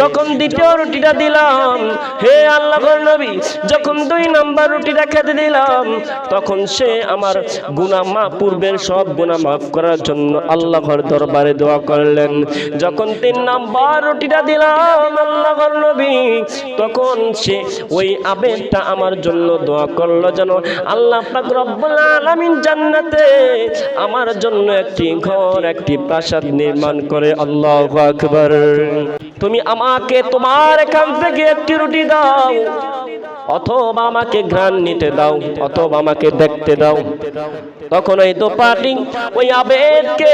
যখন দ্বিতীয় রুটিটা দিলাম, হে আল্লাহর নবী, যখন দুই নাম্বার রুটিটা খেতে দিলাম, তখন সে আমার গুনাহ মা পূর্বের সব গুনাহ মাফ করার জন্য আল্লাহর দরবারে দোয়া করলেন। যখন তিন নাম্বার রুটিটা দিলাম আল্লাহর নবী, তখন সে ওই আবেগটা আমার জন্য দোয়া করল যেন আল্লাহ আলামিন জান্নাতে আমার জন্য একটি ঘর, একটি প্রাসাদ নির্মাণ করে আল্লাহ আকবার। তুমি আমাকে তোমার এখান থেকে একটি রুটি দাও। অথবা আমাকে ঘ্রাণ নিতে দাও, অথবা আমাকে দেখতে দাও। তখন ওই তো দোপাটি ওই আবেদকে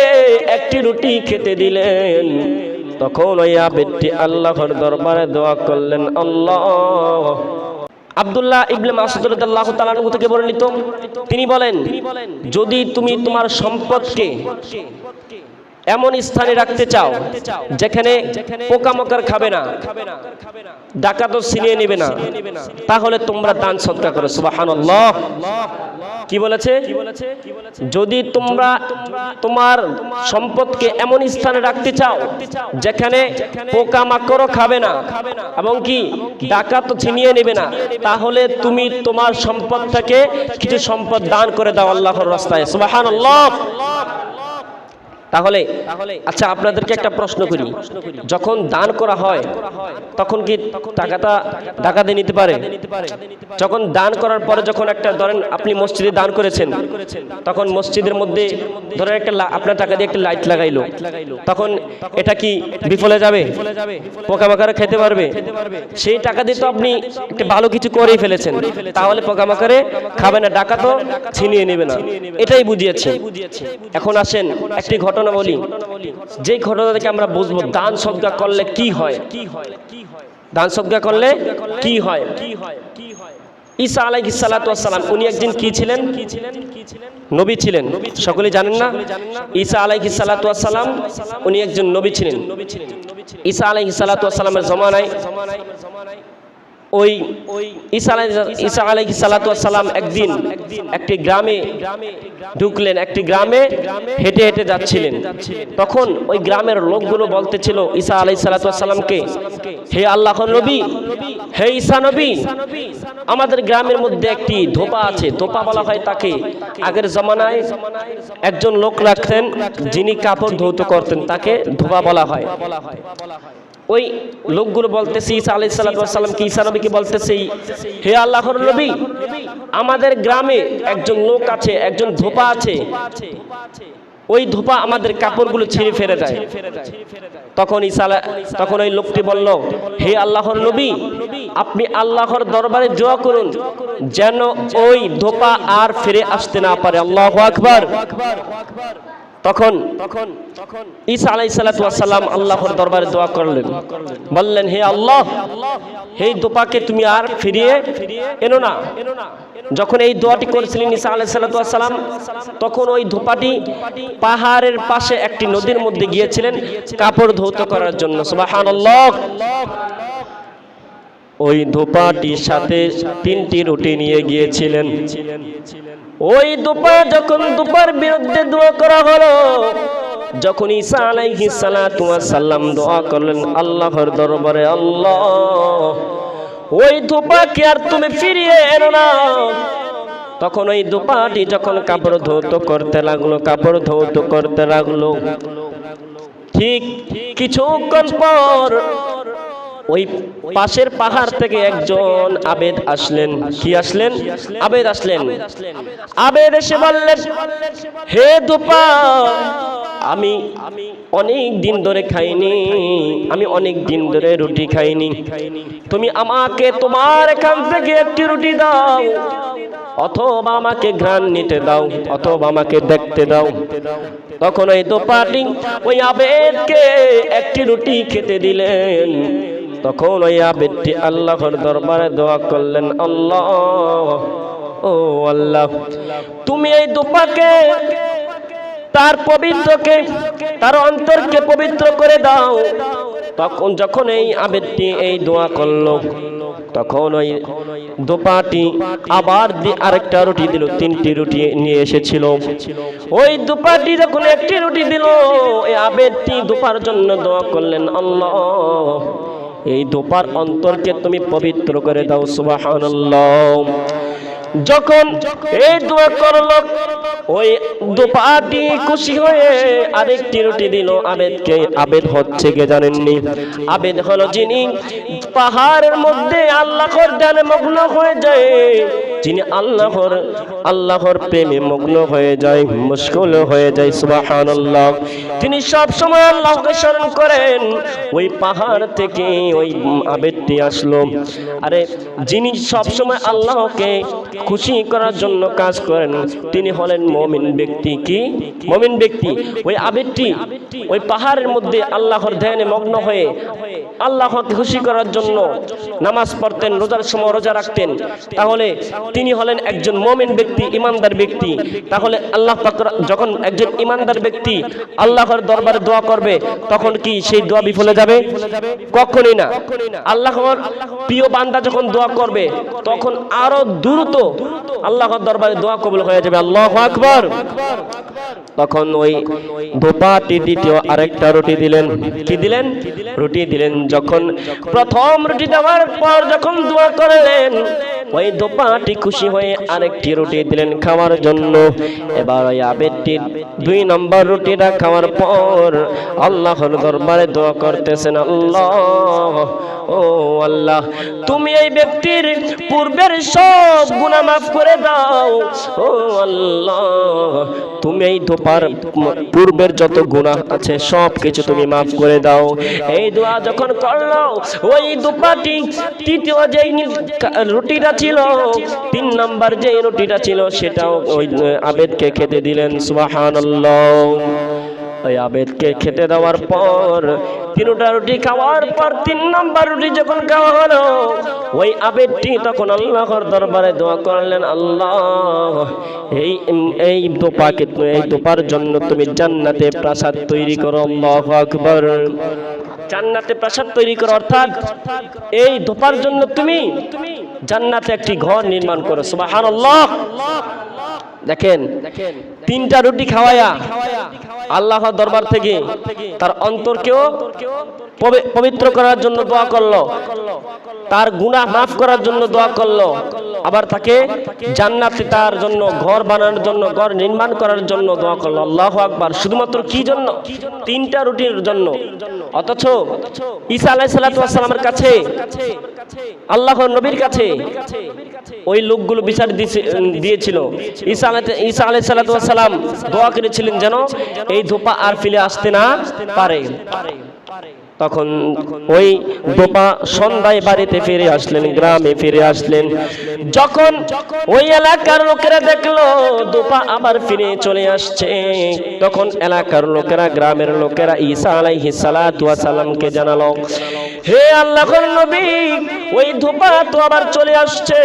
একটি রুটি খেতে দিলেন। তখন ওই আবেদটি আল্লাহর দরবারে দোয়া করলেন, আল্লাহ। আব্দুল্লাহ ইবনে মাসুদ থেকে বর্ণিত, তিনি বলেন, যদি তুমি তোমার সম্পদকে এমন স্থানে রাখতে চাও যেখানে পোকামাকড় খাবে না। ডাকাতও ছিনিয়ে নেবে না। তাহলে তোমরা দান সৎকার করো। সুবহানাল্লাহ। কি বলেছে? যদি তোমরা তোমার সম্পদকে এমন স্থানে রাখতে চাও যেখানে পোকামাকড়ও খাবে না। এবং কি? ডাকাত ছিনিয়ে নেবে না। তাহলে তুমি তোমার সম্পদটাকে কিছু সম্পদ দান করে দাও আল্লাহর রাস্তায়। সুবহানাল্লাহ। তাহলে আচ্ছা আপনাদেরকে একটা প্রশ্ন করি। যখন দান করা হয়, তখন কি টাকাটা ডাকাতে নিতে পারে? যখন দান করার পরে যখন একটা, ধরেন আপনি মসজিদে দান করেছেন, তখন মসজিদের মধ্যে, ধরেন একটা আপনার টাকা দিয়ে একটা লাইট লাগাইলো। তখন এটা কি বিফলে যাবে? পোকামাকড়ে খেতে পারবে? সেই টাকা দিয়ে তো আপনি একটা ভালো কিছু করেই ফেলেছেন। তাহলে পোকামাকড়ে খাবে না ডাকা তো ছিনিয়ে নেবে না। এটাই বুঝিয়েছে। এখন আসেন, একটি ঘটনা বলি যে ঘটনা থেকে আমরা বুঝব দান সদ্গা করলে কি হয়? দান সদ্গা করলে কি হয়? ঈসা ওয়াস সালাম, উনি একদিন কি ছিলেন? নবী ছিলেন। সকলে জানেন না? ঈসা উনি একজন নবী ছিলেন। ঈসা আলাইহিস সালাতু ওয়াস সালামের জমানায় ওই ঈসা আলাই ঈসা ওয়াস সালাম একদিন একটি গ্রামে ঢুকলেন, একটি গ্রামে হেঁটে হেঁটে যাচ্ছিলেন। তখন ওই গ্রামের লোকগুলো বলতেছিল, ঈসা আলাইহিস সালাতু ওয়াস সালামকে হে আল্লাহর নবী, হে ঈসা নবী, আমাদের গ্রামের মধ্যে একটি ধোপা আছে। ধোপা বলা হয় তাকে, আগের জমানায় একজন লোক রাখতেন যিনি কাপড় ধৌত করতেন, তাকে ধোপা বলা হয়। ওই লোকগুলো বলতেছে, ঈসা আলাই সাল্লাম কি ঈসা নবীকে বলতেছে, হে আল্লাহর নবী, আমাদের গ্রামে একজন লোক আছে, একজন ধোপা আছে। ওই ধোপা আমাদের কাপড়গুলো ছিঁড়ে ফেলে দেয়। তখন ঈসা তখন ওই লোকটি বলল, হে আল্লাহর নবী, আপনি আল্লাহর দরবারে দোয়া করুন, যেন ওই ধোপা আর ফিরে আসতে না পারে। আল্লাহ আকবার। তখন তখন তখন ঈসা আলাইহিস সালাতু ওয়াস সালাম আল্লাহর দরবারে দোয়া করলেন। বললেন হে আল্লাহ হে দোপাকে তুমি আর ফিরিয়ে এনো না। যখন এই দোয়াটি করেছিলেন ঈসা আলাইহিস সালাতু ওয়াস সালাম তখন ওই ধোপাটি পাহাড়ের পাশে একটি নদীর মধ্যে গিয়েছিলেন কাপড় ধৌত করার জন্য। সুবহানাল্লাহ। ওই ধোপাটির সাথে তিনটি রুটি নিয়ে গিয়েছিলেন। ওই দুপা যখন দুপার বিরুদ্ধে দোয়া করা হলো, যখন ঈসা আলাইহিস সালাতু ওয়াস সালাম দোয়া করলেন আল্লাহর দরবারে, আল্লাহ, ওই ধোপাকে আর তুমি ফিরিয়ে এনো না। তখন ওই দুপাটি যখন কাপড় ধৌত করতে লাগল, কাপড় ধৌত করতে লাগল, ঠিক কিছুক্ষণ পর ওই পাশের পাহাড় থেকে একজন আবেদ আসলেন। কি আসলেন? আবেদ আসলেন। আবেদ এসে বললেন, হে দুপা আমি অনেক দিন ধরে খাইনি, আমি অনেক দিন ধরে রুটি খাইনি। তুমি আমাকে তোমার এখান থেকে একটি রুটি দাও, অথবা আমাকে ঘ্রাণ নিতে দাও, অথবা আমাকে দেখতে দাও। তখন ওই দোপাটি ওই আবেদকে একটি রুটি খেতে দিলেন। তখন ওই আবেদটি আল্লাহর দরবারে দোয়া করলেন, আল্লাহ, ও আল্লাহ, তুমি এই দোপাকে তার পবিত্রকে, তার অন্তরকে পবিত্র করে দাও। তখন যখন এই আবেদটি, এই দোয়া করল, তখন ওই দোপাটি আবার আরেকটা রুটি দিল, তিনটি রুটি নিয়ে এসেছিল। ওই দুপাটি যখন একটি রুটি দিল, এই আবেদটি দুপার জন্য দোয়া করলেন, আল্লাহ এই দোপার অন্তরকে তুমি পবিত্র করে দাও, সুবহানাল্লাহ। যখন এই দোয়া করল, ওই দোপাটি খুশি হয়ে আরেকটি রুটি দিল। আবেদকে, আবেদ হচ্ছে কে জানেননি? আবেদ হলো যিনি পাহাড়ের মধ্যে আল্লাহর ধ্যানে মগ্ন হয়ে যায়। যিনি আল্লাহর আল্লাহর প্রেমে মগ্ন হয়ে যায়, মুশকুল হয়ে যায়, সুবহানাল্লাহ। তিনি সব সময় আল্লাহকে স্মরণ করেন। ওই পাহাড় থেকে ওই আবেদটি আসলো। আরে, যিনি সব সময় আল্লাহকে খুশি করার জন্য কাজ করেন, তিনি হলেন মমিন ব্যক্তি কি? মমিন ব্যক্তি। ওই আবেদটি ওই পাহাড়ের মধ্যে আল্লাহর ধ্যানে মগ্ন হয়ে আল্লাহকে খুশি করার জন্য নামাজ পড়তেন, রোজার সময় রোজা রাখতেন। তাহলে তিনি হলেন একজন মমিন ব্যক্তি, ইমানদার ব্যক্তি। তাহলে আল্লাহ যখন একজন ইমানদার ব্যক্তি আল্লাহর দরবারে দোয়া করবে, তখন কি সেই দোয়া বিফলে যাবে? কখনই না। আল্লাহর প্রিয় বান্দা যখন দোয়া করবে, তখন আরও দ্রুত আল্লাহর দরবারে দোয়া কবুল হয়ে যাবে। আল্লাহ আকবার। তখন ওই দোপাটি দ্বিতীয় আরেকটা রুটি দিলেন। কি দিলেন? রুটি দিলেন যখন প্রথম রুটি দেওয়ার পর যখন দোয়া করলেন ওই দোপাটি খুশি হয়ে আরেকটি রুটি দিলেন খাওয়ার জন্য। এবার ওই আবেদটি দুই নম্বর রুটিটা খাওয়ার পর আল্লাহর দরবারে দোয়া করতেছেন, আল্লাহ, ও আল্লাহ, তুমি এই ব্যক্তির পূর্বের সব গুনাহ মাফ করে দাও। ও আল্লাহ, তুমি এই ধোপার পূর্বের যত গুনাহ আছে সব কিছু তুমি মাফ করে দাও। এই দোয়া যখন করল, ওই দোপাটি তৃতীয় যে রুটিটা ছিল, তিন নাম্বার যে রুটিটা ছিল সেটাও ওই আবেদকে খেতে দিলেন, সুবহানাল্লাহ। ওই আবেদকে খেতে দেওয়ার পর তিনটা রুটি খাওয়ার পর তিন নম্বর রুটি যখন খাওয়া হলো, ওই আবেদটি তখন আল্লাহর দরবারে দোয়া করলেন, আল্লাহ, এই এই দোপাকে এই দোপার জন্য তুমি জান্নাতে প্রাসাদ তৈরি করো, আল্লাহু আকবার। জান্নাতে প্রাসাদ তৈরি করো, অর্থাৎ এই ধোপার জন্য তুমি জান্নাতে একটি ঘর নির্মাণ করো। সুবহানাল্লাহ। দেখেন, তিনটা রুটি খাওয়ায়া আল্লাহ দরবার থেকে তার অন্তরকেও পবি- পবিত্র করার জন্য দোয়া করল, তার গুনাহ মাফ করার জন্য দোয়া করল আবার তাকে জান্নাতে তার জন্য ঘর বানানোর জন্য, ঘর নির্মাণ করার জন্য দোয়া করল। আল্লাহ আকবার। শুধুমাত্র কি জন্য? তিনটা রুটির জন্য। অথচ ঈসা আলাইহিস সালামের কাছে, আল্লাহর নবীর কাছে ওই লোকগুলো বিচার দিয়েছিল। ঈসা আলাই- ঈসা আলাইহিস সালাম দোয়া করেছিলেন যেন এই ধোপা আর ফিরে আসতে না পারে। তখন ওই দোপা সন্ধ্যায় বাড়িতে ফিরে আসলেন গ্রামে ফিরে আসলেন। যখন ওই এলাকার লোকেরা দেখল দোপা আবার ফিরে চলে আসছে। তখন এলাকার লোকেরা গ্রামের লোকেরা ঈসা আলাইহিস সালাতু ওয়াস সালামকে জানালো হে আল্লাহর নবী ওই ধোপা তো আবার চলে আসছে।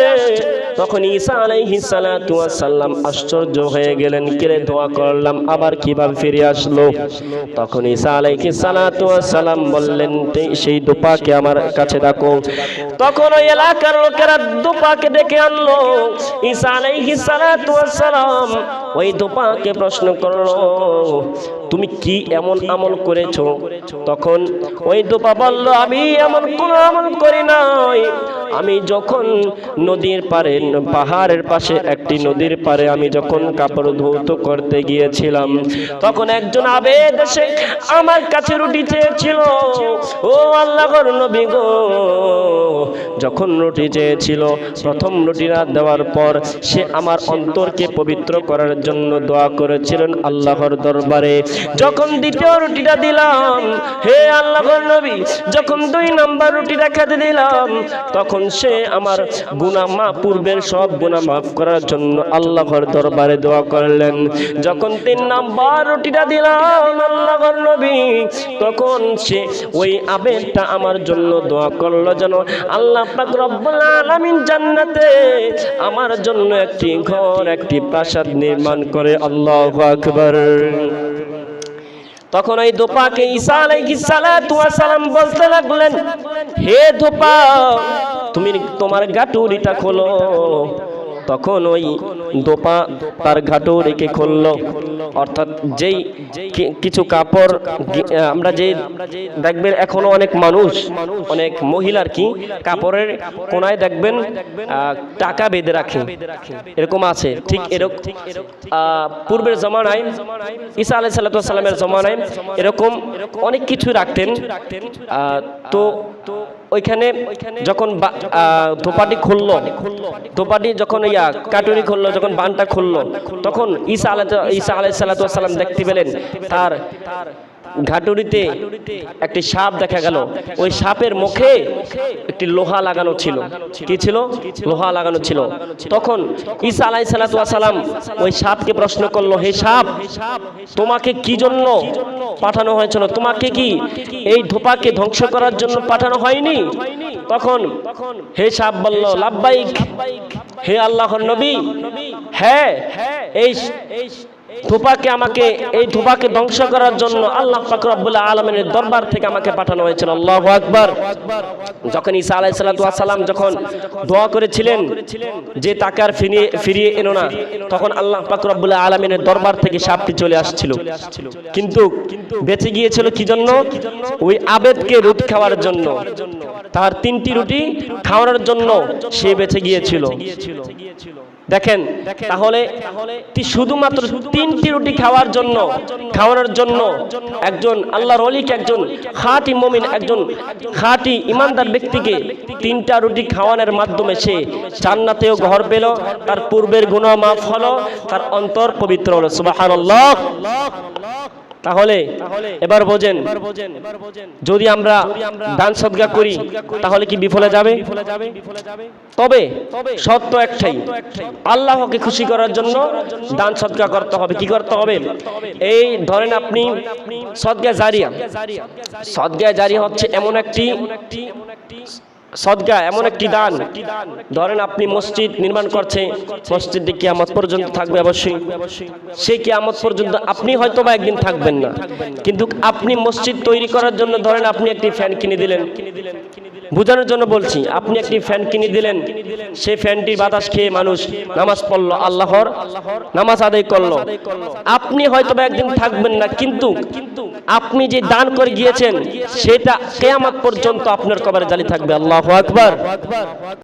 তখন ঈসা আলাইহি সালাতু ওয়াস সালাম আশ্চর্য হয়ে গেলেন কিরে দোয়া করলাম, আবার কীভাবে ফিরে আসলো? তখন ঈসা আলাইহি সালাতু সালাম বললেন সেই দোপাকে আমার কাছে ডাকো। তখন ওই এলাকার লোকেরা দোপাকে ডেকে আনলো। ঈসা আলাইহি সালাতু সালাম ওই দোপাকে প্রশ্ন করল, তুমি কি এমন আমল করেছ? তখন ওই দোপা বলল, আমি এমন কোন আমল করি নাই। আমি যখন নদীর পারে, পাহাড়ের পাশে একটি নদীর পারে আমি যখন কাপড় ধৌত করতে গিয়েছিলাম, তখন একজন আবেদ এসে আমার কাছে রুটি চেয়েছিল, ও আল্লাহর নবী গো যখন রুটি চেয়েছিল প্রথম রুটিটা দেওয়ার পর সে আমার অন্তরকে পবিত্র করার জন্য দোয়া করেছিলেন আল্লাহর দরবারে। যখন দ্বিতীয় রুটিটা দিলাম হে আল্লাহর নবী যখন দুই নাম্বার রুটিটা খেতে দিলাম তখন সে আমার গুনাহ মা পূর্বের সব গুনাহ মাফ করার জন্য আল্লাহর দরবারে দোয়া করলেন। যখন তিন নাম্বার রুটিটা দিলাম আল্লাহর নবী তখন সে ওই আবেগটা আমার জন্য দোয়া করল যেন আল্লাহ পাক রব্বুল আলামিন জান্নাতে আমার জন্য একটি ঘর, একটি প্রাসাদ নির্মাণ করে আল্লাহু আকবার। তখন ওই দোপাকে ঈসা আলাইহিস সালাতু ওয়াস সালাম বলতে লাগলেন, হে দোপা, তুমি তোমার গাটুরিটা খোলো। তখন ওই দোপা তার ঘাটও রেখে খুলল। অর্থাৎ যেই কিছু কাপড় আমরা যে দেখবেন এখনও অনেক মানুষ, অনেক মহিলার কি, কাপড়ের কোনায় দেখবেন টাকা বেঁধে রাখে। এরকম আছে, ঠিক এরকম পূর্বের জমানায়, ঈসা আলাই সাল্লামের জমানায় এরকম অনেক কিছু রাখতেন। তো ওইখানে যখন ধোপাটি খুললো, ধোপাটি যখন ইয়া কাটুরি খুললো, যখন বানটা খুললো, তখন ঈসা আলাই ঈসা আলাই সাল্লাম দেখতে পেলেন, তার ঘাটুরিতে একটি সাপ দেখা গেল। ওই সাপের মুখে একটি লোহা লাগানো ছিল। কি ছিল? লোহা লাগানো ছিল। তখন ঈসা আলাই সালাম ওই সাপকে প্রশ্ন করল, হে সাপ, তোমাকে কি জন্য পাঠানো হয়েছিল? তোমাকে কি এই ধোপাকে ধ্বংস করার জন্য পাঠানো হয়নি? তখন হে সাপ বলল, লাব্বাইক, হে আল্লাহর নবী হ্যাঁ এই ধোপাকে আমাকে, এই ধোপাকে ধ্বংস করার জন্য আল্লাহ পাক রব্বুল আলমিনের দরবার থেকে আমাকে পাঠানো হয়েছিল। আল্লাহ আকবর। যখন ঈসা আলাই সালাম যখন দোয়া করেছিলেন যে তাকে আর ফিরিয়ে ফিরিয়ে এনো না, তখন আল্লাহ পাক রব্বুল আলমিনের দরবার থেকে সাপটি চলে আসছিল। কিন্তু বেঁচে গিয়েছিল কি জন্য? ওই আবেদকে রুটি খাওয়ার জন্য। তার তিনটি রুটি খাওয়ানোর জন্য সে বেঁচে গিয়েছিল। দেখেন তাহলে শুধুমাত্র তিনটি রুটি খাওয়ার জন্য খাওয়ানোর জন্য একজন আল্লাহর অলিক একজন খাঁটি মমিন একজন খাঁটি ইমানদার ব্যক্তিকে তিনটা রুটি খাওয়ানোর মাধ্যমে সে জান্নাতেও ঘর পেল তার পূর্বের গুণ মাফ হলো তার অন্তর পবিত্র হলো। সুবহানাল্লাহ। তাহলে এবার বোঝেন। যদি আমরা দান সদগা করি তাহলে কি বিফলে যাবে? তবে সত্য একটাই আল্লাহকে খুশি করার জন্য দান সদকা করতে হবে। কি করতে হবে? এই ধরেন আপনি সদগা জারিয়া। সদগা জারি হচ্ছে এমন একটি সদগা এমন একটি দান। ধরেন আপনি মসজিদ নির্মাণ করছে, মসজিদটি কিয়ামত পর্যন্ত থাকবে অবশ্যই। সেই কিয়ামত পর্যন্ত আপনি হয়তো বা একদিন থাকবেন না। কিন্তু আপনি মসজিদ তৈরি করার জন্য ধরেন আপনি একটি ফ্যান কিনে দিলেন। বোঝানোর জন্য বলছি, আপনি একটি ফ্যান কিনে দিলেন, সেই ফ্যানটির বাতাস খেয়ে মানুষ নামাজ পড়ল, আল্লাহর নামাজ আদায় করল। আপনি হয়তো একদিন থাকবেন না, কিন্তু আপনি যে দান করে গিয়েছেন, সেটা কেয়ামত পর্যন্ত আপনার কবরে জালি থাকবে, আল্লাহ আকবার।